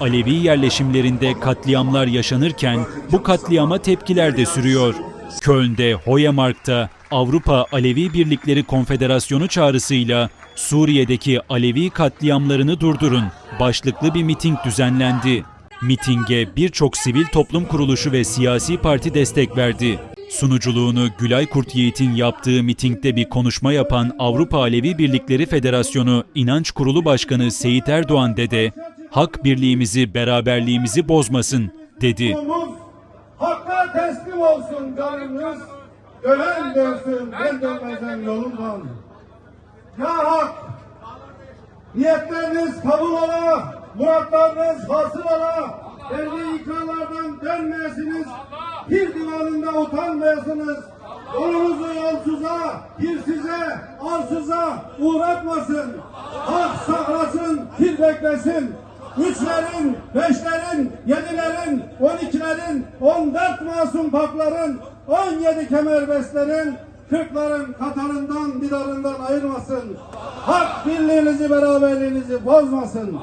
Alevi yerleşimlerinde katliamlar yaşanırken bu katliama tepkiler de sürüyor. Köln'de Hoyemark'ta Avrupa Alevi Birlikleri Konfederasyonu çağrısıyla Suriye'deki Alevi katliamlarını durdurun başlıklı bir miting düzenlendi. Mitinge birçok sivil toplum kuruluşu ve siyasi parti destek verdi. Sunuculuğunu Gülay Kurt Yiğit'in yaptığı mitingde bir konuşma yapan Avrupa Alevi Birlikleri Federasyonu İnanç Kurulu Başkanı Seyit Erdoğan Dede, hak birliğimizi, beraberliğimizi bozmasın dedi. Hakka teslim olsun canımız, dönen dönsün ben dönmezden yolundan. Ya Hak, niyetleriniz kabul ola, muratlarınız hasıl ola, belli ikrarlardan dönmeyesiniz, bir divanında utanmayasınız. Yolunuzu yolsuza, hirsize, arsuza uğratmasın. Hak saklasın, fil beklesin. Üçlerin, beşlerin, yedilerin, on ikilerin, on dört masum pakların, on yedi kemerbestlerin, kırkların katarından, didarından ayırmasın. Hak birliğinizi, beraberliğinizi bozmasın.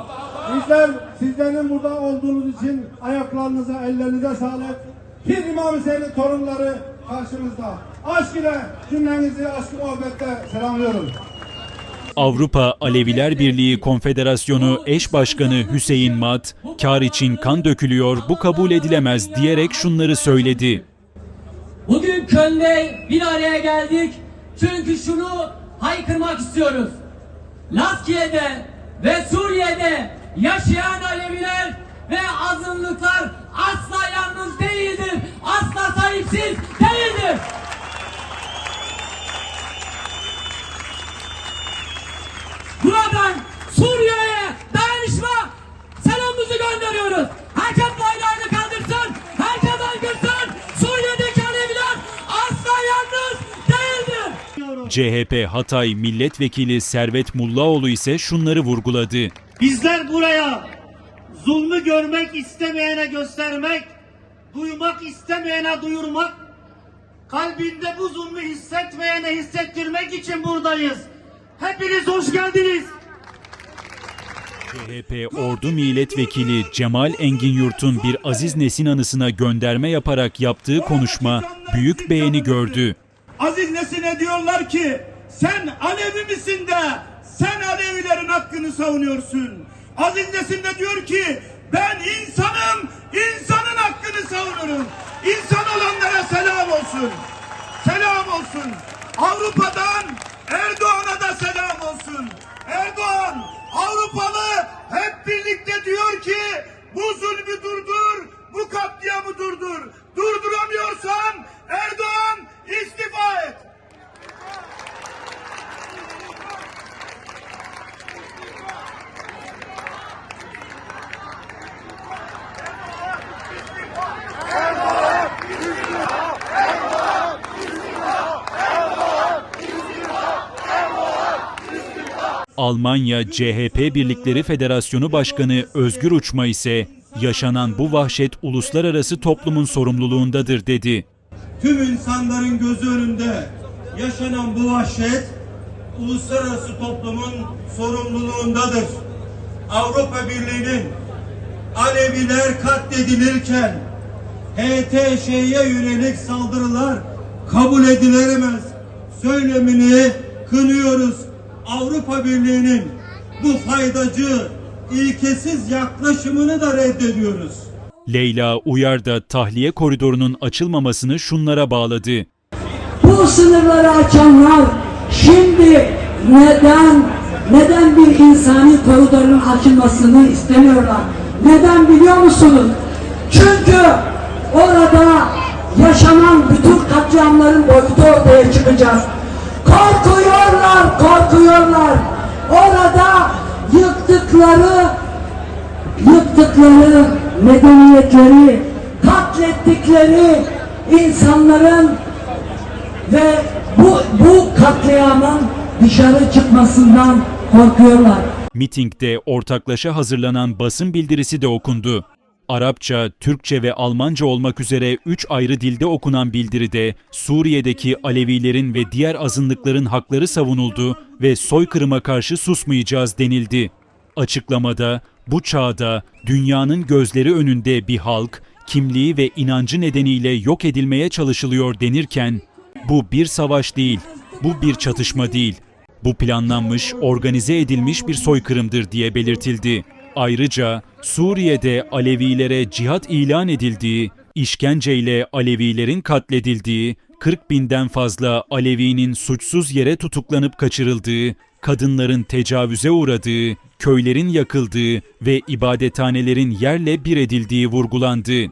Bizler sizlerin burada olduğunuz için ayaklarınıza, ellerinize sağlık. Pir İmam Hüseyin'in torunları karşımızda. Aşk ile cümlenizi aşk muhabbette selamlıyorum. Avrupa Aleviler Birliği Konfederasyonu eş başkanı Hüseyin Mat, kar için kan dökülüyor, bu kabul edilemez diyerek şunları söyledi. Bugün Köln'de bir araya geldik. Çünkü şunu haykırmak istiyoruz. Laskiye'de ve Suriye'de yaşayan Aleviler ve azınlıklar CHP Hatay Milletvekili Servet Mullaoğlu ise şunları vurguladı. Bizler buraya zulmü görmek istemeyene göstermek, duymak istemeyene duyurmak, kalbinde bu zulmü hissetmeyene hissettirmek için buradayız. Hepiniz hoş geldiniz. CHP Ordu Milletvekili Cemal Engin Yurt'un bir Aziz Nesin anısına gönderme yaparak yaptığı konuşma büyük beğeni gördü. Aziz Nesin'e diyorlar ki sen Alevi misin de sen Alevilerin hakkını savunuyorsun. Aziz Nesin de diyor ki ben insanım, insanın hakkını savunurum. İnsan olanlara selam olsun. Selam olsun. Avrupa'dan Erdoğan'a da selam olsun. Erdoğan Avrupalı hep birlikte diyor ki bu zulmü durdur, bu katliamı durdur. Durduramıyorsan Erdoğan istifa et. Almanya CHP Birlikleri Federasyonu Başkanı Özgür Uçma ise yaşanan bu vahşet uluslararası toplumun sorumluluğundadır dedi. tüm insanların gözü önünde yaşanan bu vahşet uluslararası toplumun sorumluluğundadır. Avrupa Birliği'nin Aleviler katledilirken HTŞ'ye yönelik saldırılar kabul edilemez söylemini kınıyoruz. Avrupa Birliği'nin bu faydacı, ilkesiz yaklaşımını da reddediyoruz. Leyla Uyar da tahliye koridorunun açılmamasını şunlara bağladı. bu sınırları açanlar şimdi neden neden bir insani koridorun açılmasını istemiyorlar? Neden biliyor musunuz? Çünkü orada yaşanan bütün katliamların boyutu ortaya çıkacak. Korkuyorlar, korkuyorlar. Orada yıktıkları yıktıkları medeniyetleri, katlettikleri insanların ve bu, bu katliamın dışarı çıkmasından korkuyorlar. Mitingde ortaklaşa hazırlanan basın bildirisi de okundu. Arapça, Türkçe ve Almanca olmak üzere 3 ayrı dilde okunan bildiride Suriye'deki Alevilerin ve diğer azınlıkların hakları savunuldu ve soykırıma karşı susmayacağız denildi. Açıklamada Bu çağda dünyanın gözleri önünde bir halk kimliği ve inancı nedeniyle yok edilmeye çalışılıyor denirken bu bir savaş değil, bu bir çatışma değil. Bu planlanmış, organize edilmiş bir soykırımdır diye belirtildi. Ayrıca Suriye'de Alevilere cihat ilan edildiği, işkenceyle Alevilerin katledildiği, 40 binden fazla Alevinin suçsuz yere tutuklanıp kaçırıldığı, kadınların tecavüze uğradığı, köylerin yakıldığı ve ibadethanelerin yerle bir edildiği vurgulandı.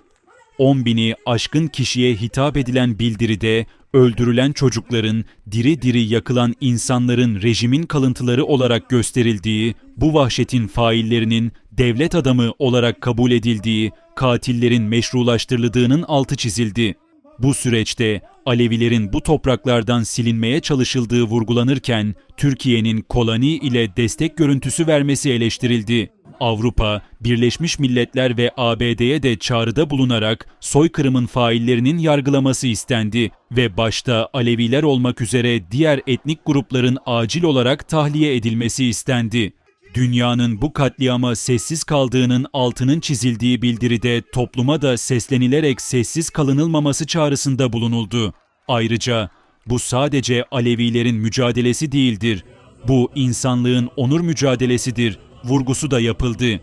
10 bini aşkın kişiye hitap edilen bildiride öldürülen çocukların, diri diri yakılan insanların rejimin kalıntıları olarak gösterildiği, bu vahşetin faillerinin devlet adamı olarak kabul edildiği, katillerin meşrulaştırıldığının altı çizildi. Bu süreçte Alevilerin bu topraklardan silinmeye çalışıldığı vurgulanırken Türkiye'nin koloni ile destek görüntüsü vermesi eleştirildi. Avrupa, Birleşmiş Milletler ve ABD'ye de çağrıda bulunarak soykırımın faillerinin yargılaması istendi ve başta Aleviler olmak üzere diğer etnik grupların acil olarak tahliye edilmesi istendi. Dünyanın bu katliama sessiz kaldığının altının çizildiği bildiride topluma da seslenilerek sessiz kalınılmaması çağrısında bulunuldu. Ayrıca bu sadece Alevilerin mücadelesi değildir. Bu insanlığın onur mücadelesidir vurgusu da yapıldı.